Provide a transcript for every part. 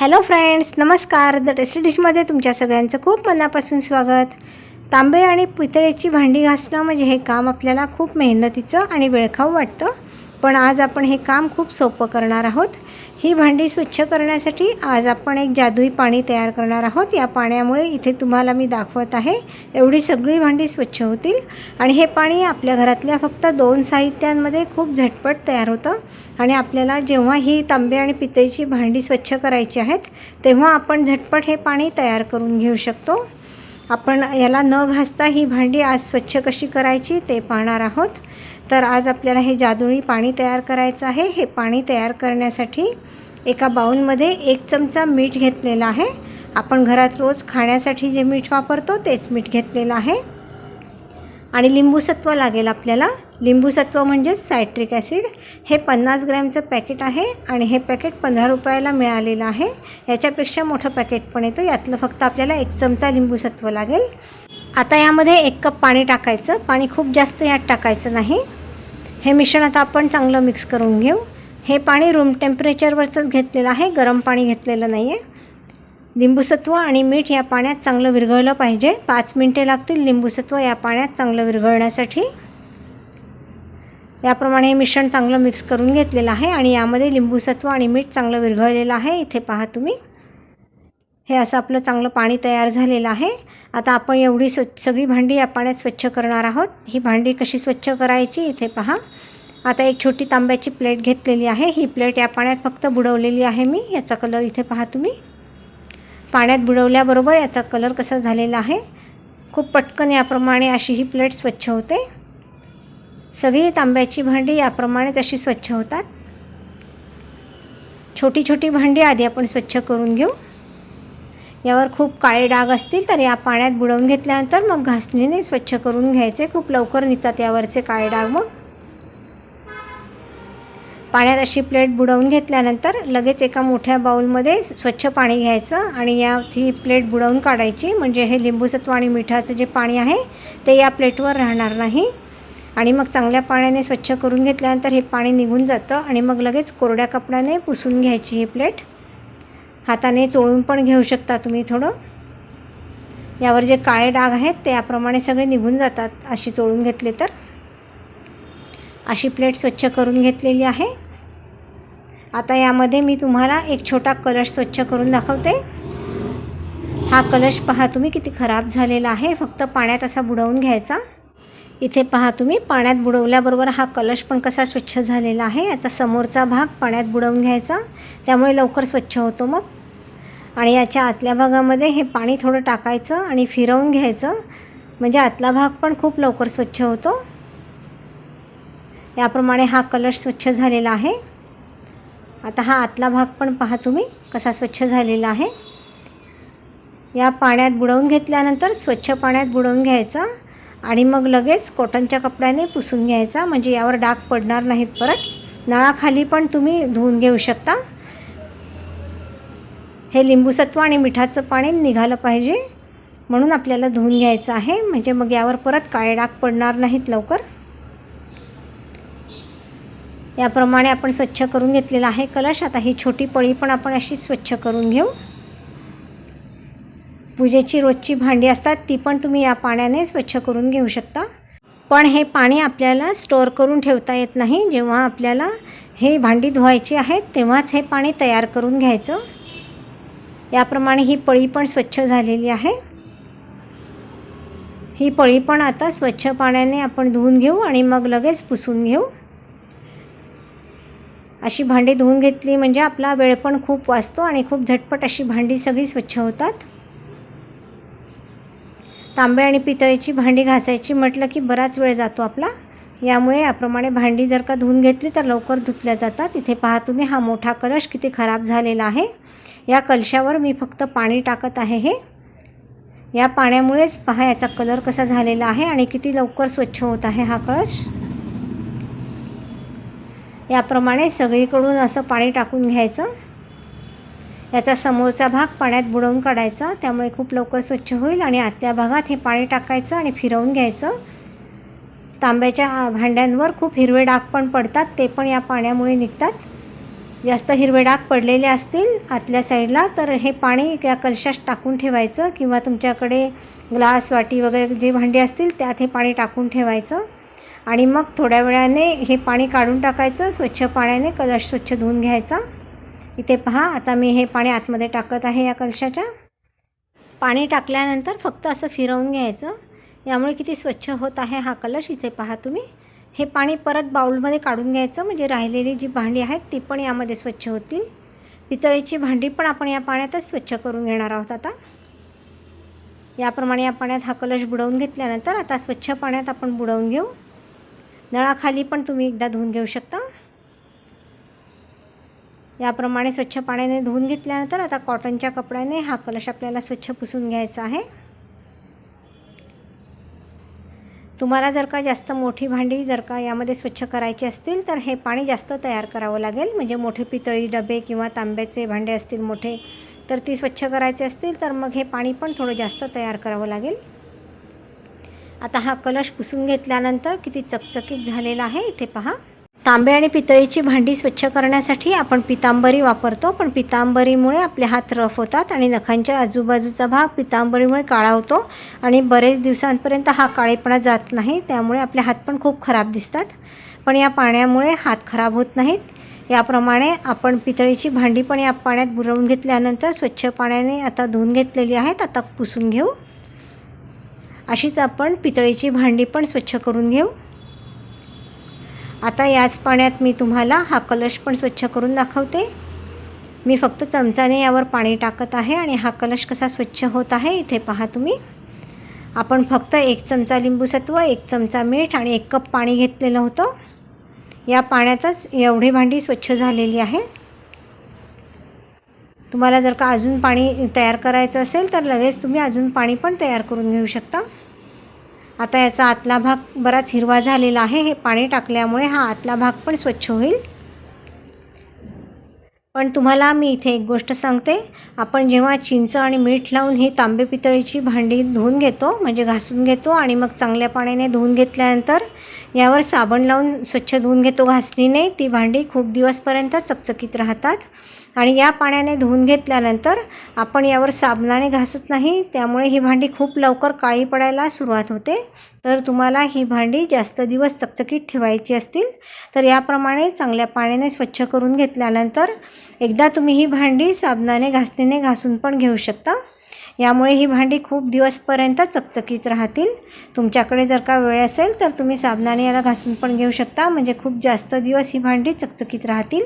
Hello friends नमस्कार. The tasty डिशमध्ये तुमच्या सगळ्यांचं खूप मनापासून स्वागत. तांबे आणि पितळेची भांडी घासणं म्हणजे हे काम आपल्याला खूप मेहनतीचं आणि वेळखाऊ वाटतं. पण आज आपण हे काम खूप सोपं करणार आहोत. ही भांडी स्वच्छ करण्यासाठी आज आपण एक जादुई पाणी तयार करणार आहोत. या पाण्यामुळे इथे तुम्हाला मी दाखवत आहे एवढी सगळी भांडी स्वच्छ होतील. आणि हे पाणी आपल्या घरातल्या फक्त दोन साहित्यांमध्ये खूप झटपट तयार होतं. आणि आपल्याला जेव्हा ही तांबे आणि पितळीची भांडी स्वच्छ करायची आहेत तेव्हा आपण झटपट हे पाणी तयार करून घेऊ शकतो. आपण याला न घासता ही भांडी आज स्वच्छ कशी करायची ते पाहणार आहोत. तर आज आपल्याला हे जादुळी पाणी तयार करायचं आहे. हे पाणी तयार करण्यासाठी एका बाऊलमध्ये एक चमचा मीठ घेतलेलं आहे. आपण घरात रोज खाण्यासाठी जे मीठ वापरतो तेच मीठ घेतलेलं आहे. आणि लिंबूसत्व लागेल आपल्याला. लिंबूसत्व म्हणजेच सायट्रिक ॲसिड. हे पन्नास ग्रॅमचं पॅकेट आहे आणि हे पॅकेट पंधरा रुपयाला मिळालेलं आहे. याच्यापेक्षा मोठं पॅकेट पण येतं. यातलं फक्त आपल्याला एक चमचा लिंबूसत्व लागेल. आता यामध्ये एक कप पाणी टाकायचं. पाणी खूप जास्त यात टाकायचं नाही. हे मिश्रण आता आपण चांगलं मिक्स करून घेऊ. हे पाणी रूम टेम्परेचरवरचंच घेतलेलं आहे. गरम पाणी घेतलेलं नाही आहे लिंबूसत्व आणि मीठ या पाण्यात चांगलं विरघळलं पाहिजे. पाच मिनटे लागतील लिंबूसत्व या पाण्यात चांगलं विरघळण्यासाठी. याप्रमाणे हे मिश्रण चांगलं मिक्स करून घेतलेलं आहे आणि यामध्ये लिंबूसत्व आणि मीठ चांगलं विरघळलेलं आहे. इथे पहा तुम्ही. हे असं आपलं चांगलं पाणी तयार झालेलं आहे. आता आपण एवढी स्वच्छ सगळी भांडी या पाण्यात स्वच्छ करणार आहोत. ही भांडी कशी स्वच्छ करायची? इथे पहा. आता एक छोटी तांब्याची प्लेट घेतलेली आहे. ही प्लेट या पाण्यात फक्त बुडवलेली आहे मी. याचा कलर इथे पहा तुम्ही. पाण्यात बुडवल्याबरोबर याचा कलर कसा झालेला आहे? खूप पटकन याप्रमाणे अशी ही प्लेट स्वच्छ होते. सगळी तांब्याची भांडी याप्रमाणे तशी स्वच्छ होतात. छोटी छोटी भांडी आधी आपण स्वच्छ करून घेऊ. यावर खूप काळे डाग असतील तर या पाण्यात बुडवून घेतल्यानंतर मग घासणीने स्वच्छ करून घ्यायचे. खूप लवकर निघतात यावरचे काळे डाग मग. पाण्यात अशी प्लेट बुडवून घेतल्यानंतर लगेच एका मोठ्या बाऊलमध्ये स्वच्छ पाणी घ्यायचं आणि या ही प्लेट बुडवून काढायची. म्हणजे हे लिंबूसत्व आणि मिठाचं जे पाणी आहे ते या प्लेटवर राहणार नाही. आणि मग चांगल्या पाण्याने स्वच्छ करून घेतल्यानंतर हे पाणी निघून जातं आणि मग लगेच कोरड्या कपड्याने पुसून घ्यायची ही प्लेट. हाताने चोळून पण घेऊ शकता तुम्ही थोडं. यावर जे काळे डाग आहेत ते याप्रमाणे सगळे निघून जातात अशी चोळून घेतले तर. अशी प्लेट स्वच्छ करून घेतलेली आहे. आता यामध्ये मी तुम्हाला एक छोटा कलश स्वच्छ करून दाखवते. हा कलश पहा तुम्ही किती खराब झालेला आहे. फक्त पाण्यात असा बुडवून घ्यायचा. इथे पहा तुम्ही पाण्यात बुडवल्याबरोबर हा कलश पण कसा स्वच्छ झालेला आहे. याचा समोरचा भाग पाण्यात बुडवून घ्यायचा. त्यामुळे लवकर स्वच्छ होतो मग. आणि याच्या आतल्या भागामध्ये हे पाणी थोडं टाकायचं आणि फिरवून घ्यायचं. म्हणजे आतला भाग पण खूप लवकर स्वच्छ होतो. याप्रमाणे हा कलश स्वच्छ झालेला आहे. आता हा आतला भाग पण पहा तुम्ही कसा स्वच्छ झालेला आहे. या पाण्यात बुडवून घेतल्यानंतर स्वच्छ पाण्यात बुडवून घ्यायचा आणि मग लगेच कॉटनच्या कपड्याने पुसून घ्यायचा म्हणजे यावर डाग पडणार नाहीत परत. नळाखाली पण तुम्ही धुवून घेऊ शकता. हे लिंबूसत्व आणि मिठाचं पाणी निघालं पाहिजे म्हणून आपल्याला धुवून घ्यायचं आहे. म्हणजे मग यावर परत काळे डाग पडणार नाहीत लवकर. याप्रमाणे आपण स्वच्छ करून घेतलेला आहे कलश. आता ही छोटी पळी पण आपण अशी स्वच्छ करून घेऊ. पूजेची रोजची भांडी असतात ती पण तुम्ही या पाण्याने स्वच्छ करून घेऊ शकता. पण हे पाणी आपल्याला स्टोअर करून ठेवता येत नाही. जेव्हा आपल्याला हे भांडी धुवायची आहेत तेव्हाच हे पाणी तयार करून घ्यायचं. याप्रमाणे ही पळी पण स्वच्छ झालेली आहे. ही पळी पण आता स्वच्छ पाण्याने आपण धुवून घेऊ आणि मग लगेच पुसून घेऊ. अशी भांडी धुवून घेतली म्हणजे आपला वेळ पण खूप वाचतो आणि खूप झटपट अशी भांडी सगळी स्वच्छ होतात. तांबे आणि पितळेची भांडी घासायची म्हटलं की बराच वेळ जातो आपला. यामुळे याप्रमाणे भांडी जर का धुवून घेतली तर लवकर धुतल्या जातात. इथे पहा तुम्ही हा मोठा कलश किती खराब झालेला आहे. या कलशावर मी फक्त पाणी टाकत आहे हे. या पाण्यामुळेच पहा याचा कलर कसा झालेला आहे आणि किती लवकर स्वच्छ होत आहे हा कळश याप्रमाणे सगळीकडून असं पाणी टाकून घ्यायचं. याचा समोरचा भाग पाण्यात बुडवून काढायचा. त्यामुळे खूप लवकर स्वच्छ होईल आणि आतल्या भागात हे पाणी टाकायचं आणि फिरवून घ्यायचं. तांब्याच्या भांड्यांवर खूप हिरवे डाग पण पडतात. ते पण या पाण्यामुळे निघतात. जास्त हिरवे डाग पडलेले असतील आतल्या साईडला तर हे पाणी या कलशात टाकून ठेवायचं किंवा तुमच्याकडे ग्लास वाटी वगैरे जे भांडी असतील त्यात हे पाणी टाकून ठेवायचं. आणि मग थोड्या वेळाने हे पाणी काढून टाकायचं स्वच्छ पाण्याने कलश स्वच्छ धुवून घ्यायचा. इथे पहा आता मी हे पाणी आतमध्ये टाकत आहे या कलशाच्या. पाणी टाकल्यानंतर फक्त असं फिरवून घ्यायचं. यामुळे किती स्वच्छ होत आहे हा कलश इथे पहा तुम्ही. हे पाणी परत बाऊलमध्ये काढून घ्यायचं म्हणजे राहिलेली जी भांडी आहेत ती पण यामध्ये स्वच्छ होतील. पितळीची भांडी पण आपण या पाण्यातच स्वच्छ करून घेणार आहोत आता. याप्रमाणे या पाण्यात हा कलश बुडवून घेतल्यानंतर आता स्वच्छ पाण्यात आपण बुडवून घेऊ. नळाखाली पण तुम्ही एकदा धुवून घेऊ शकता. याप्रमाणे स्वच्छ पाण्याने धुवून घेतल्यानंतर आता कॉटनच्या कपड्याने हा कलश आपल्याला स्वच्छ पुसून घ्यायचा आहे. तुम्हाला जर का जास्त मोठी भांडी जर का यामध्ये स्वच्छ करायची असतील तर हे पाणी जास्त तयार करावं लागेल. म्हणजे मोठे पितळी डबे किंवा तांब्याचे भांडे असतील मोठे तर ती स्वच्छ करायचे असतील तर मग हे पाणी पण थोडं जास्त तयार करावं लागेल. आता हा कलश पुसून घेतल्यानंतर किती चकचकीत झालेला आहे इथे पहा. तांबे आणि पितळीची भांडी स्वच्छ करण्यासाठी आपण पितांबरी वापरतो पण पितांबरीमुळे आपले हात रफ होतात आणि नखांच्या आजूबाजूचा भाग पितांबरीमुळे काळा होतो आणि बरेच दिवसांपर्यंत हा काळेपणा जात नाही त्यामुळे आपले हात पण खूप खराब दिसतात. पण या पाण्यामुळे हात खराब होत नाहीत. याप्रमाणे आपण पितळीची भांडी पण या पाण्यात बुरवून घेतल्यानंतर स्वच्छ पाण्याने आता धुवून घेतलेली आहेत आता पुसून घेऊ. अशीच आपण पितळीची भांडी पण स्वच्छ करून घेऊ. आता याच पाण्यात मी तुम्हाला हा कलश पण स्वच्छ करून दाखवते. मी फक्त चमचाने यावर पाणी टाकत आहे आणि हा कलश कसा स्वच्छ होत आहे इथे पहा तुम्ही. आपण फक्त एक चमचा लिंबूसत्व एक चमचा मीठ आणि एक कप पाणी घेतलेलं होतं. या पाण्यातच एवढी भांडी स्वच्छ झालेली आहे. तुम्हाला जर का अजून पाणी तयार करायचं असेल तर लगेच तुम्ही अजून पाणी पण तयार करून घेऊ शकता. आता याचा आतला भाग बराच हिरवा झालेला आहे. हे पाणी टाकल्यामुळे हा आतला भाग पण स्वच्छ होईल. पण तुम्हाला मी इथे एक गोष्ट सांगते. आपण जेव्हा चिंच आणि मीठ लावून ही तांबे पितळीची भांडी धुवून घेतो म्हणजे घासून घेतो आणि मग चांगल्या पाण्याने धुवून घेतल्यानंतर यावर साबण लावून स्वच्छ धुवून घेतो घासणीने ती भांडी खूप दिवसपर्यंत चकचकीत राहतात. आणि या पाण्याने धुवून घेतल्यानंतर आपण यावर साबणाने घासत नाही त्यामुळे ही भांडी खूप लवकर काळी पडायला सुरुवात होते. तर तुम्हाला ही भांडी जास्त दिवस चकचकीत ठेवायची असतील तर याप्रमाणे चांगल्या पाण्याने स्वच्छ करून घेतल्यानंतर एकदा तुम्ही ही भांडी साबणाने घासणीने घासून पण घेऊ शकता. यामुळे ही भांडी खूप दिवसपर्यंत चकचकीत राहतील. तुमच्याकडे जर का वेळ असेल तर तुम्ही साबणाने याला घासून पण घेऊ शकता. म्हणजे खूप जास्त दिवस ही भांडी चकचकीत राहतील.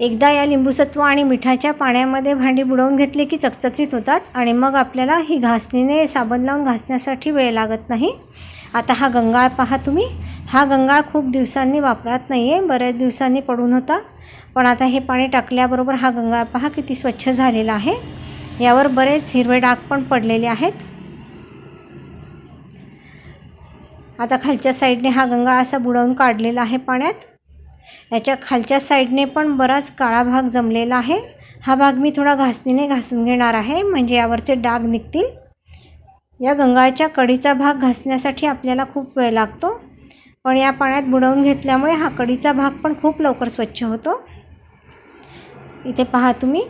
एकदा या लिंबूसत्व आणि मिठाच्या पाण्यामध्ये भांडी बुडवून घेतली की चकचकीत होतात आणि मग आपल्याला ही घासणीने साबण लावून घासण्यासाठी वेळ लागत नाही. आता हा गंगाळ पहा तुम्ही. हा गंगाळ खूप दिवसांनी वापरात नाही आहे बऱ्याच दिवसांनी पडून होता. पण आता हे पाणी टाकल्याबरोबर हा गंगाळ पहा किती स्वच्छ झालेला आहे. यावर बरेच हिरवे डाग पण पडलेले आहेत. आता खालच्या साईडने हा गंगाळ असा बुडवून काढलेला आहे पाण्यात. याच्या खालच्या साईडने पण बराच काळा भाग जमलेला आहे. हा भाग मी थोडा घासणीने घासून घेणार आहे म्हणजे यावरचे डाग निघतील. या गंगाळच्या कडीचा भाग घासण्यासाठी आपल्याला खूप वेळ लागतो पण या पाण्यात बुडवून घेतल्यामुळे हा कडीचा भाग पण खूप लवकर स्वच्छ होतो. इथे पहा तुम्ही.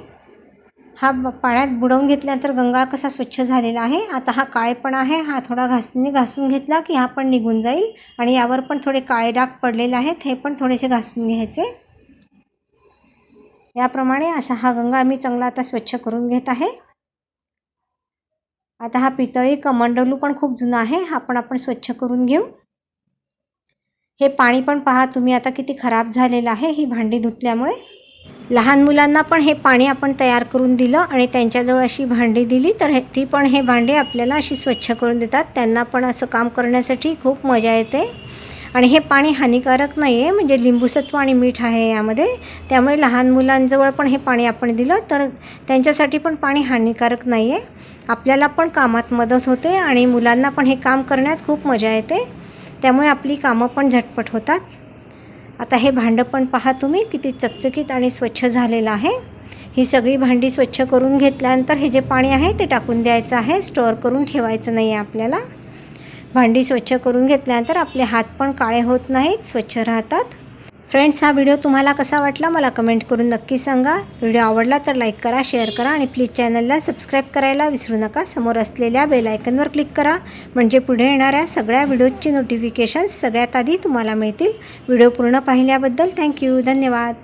हा ब- पाण्यात बुडवून घेतल्यानंतर गंगाळ कसा स्वच्छ झालेला आहे? आता हा काळेपणा आहे हा थोडा घासणीने घासून घेतला की हा पण निघून जाईल. आणि यावर पण थोडे काळे डाग पडलेले आहेत हे पण थोडेसे घासून घ्यायचे. याप्रमाणे असा हा गंगाळ मी चांगला आता स्वच्छ करून घेत आहे. आता हा पितळी कमंडलू पण खूप जुना आहे हा पण आपण स्वच्छ करून घेऊ. हे पाणी पण पहा तुम्ही आता किती खराब झालेलं आहे ही भांडी धुतल्यामुळे. लहान मुलांना पण हे पाणी आपण तयार करून दिलं आणि त्यांच्याजवळ अशी भांडी दिली तर हे ती पण हे भांडी आपल्याला अशी स्वच्छ करून देतात. त्यांना पण असं काम करण्यासाठी खूप मजा येते. आणि हे पाणी हानिकारक नाही आहे म्हणजे लिंबूसत्व आणि मीठ आहे यामध्ये. त्यामुळे लहान मुलांजवळ पण हे पाणी आपण दिलं तर त्यांच्यासाठी पण पाणी हानिकारक नाही आहे आपल्याला पण कामात मदत होते आणि मुलांना पण हे काम करण्यात खूप मजा येते. त्यामुळे आपली कामं पण झटपट होतात. आता हे भांडं पण पहा तुम्ही किती चकचकीत आणि स्वच्छ झालेलं आहे. ही सगळी भांडी स्वच्छ करून घेतल्यानंतर हे जे पाणी आहे ते टाकून द्यायचं आहे स्टोअर करून ठेवायचं नाही आहे आपल्याला. भांडी स्वच्छ करून घेतल्यानंतर आपले हात पण काळे होत नाहीत स्वच्छ राहतात. फ्रेंड्स हा व्हिडिओ तुम्हाला कसा वाटला मला कमेंट करून नक्की सांगा. व्हिडिओ आवडला तर लाईक करा शेअर करा आणि प्लीज चॅनलला सबस्क्राईब करायला विसरू नका. समोर असलेल्या बेलायकनवर क्लिक करा. म्हणजे पुढे येणाऱ्या सगळ्या व्हिडिओजची नोटिफिकेशन्स सगळ्यात आधी तुम्हाला मिळतील. व्हिडिओ पूर्ण पाहिल्याबद्दल थँक्यू धन्यवाद.